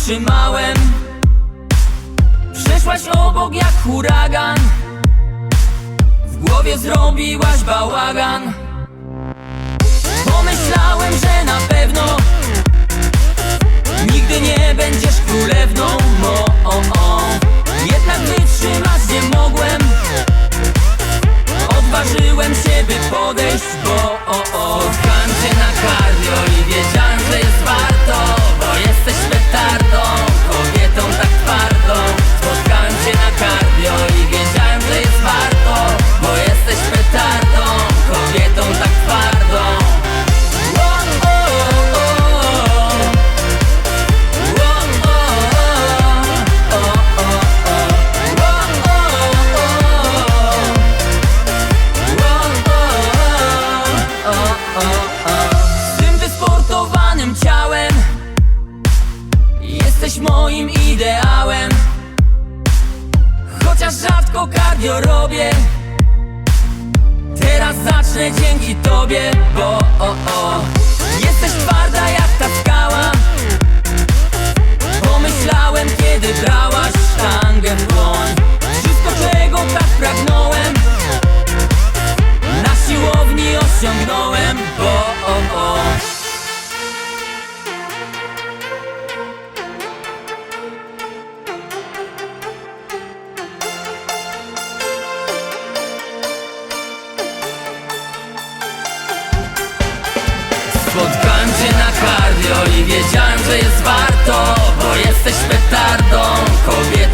zatrzymałem. Przeszłaś obok jak huragan. W głowie zrobiłaś bałagan. Pomyślałem, że na pewno Nigdy nie będziesz królewną. No, o, o. Jednak wytrzymać nie mogłem. Odważyłem się, by podejść, bo o, cardio robię. Teraz zacznę dzięki tobie, bo o, o. Jesteś twarda jak ta skała Spotkałem cię na kardio i wiedziałem, że jest warto Bo jesteś petardą kobietą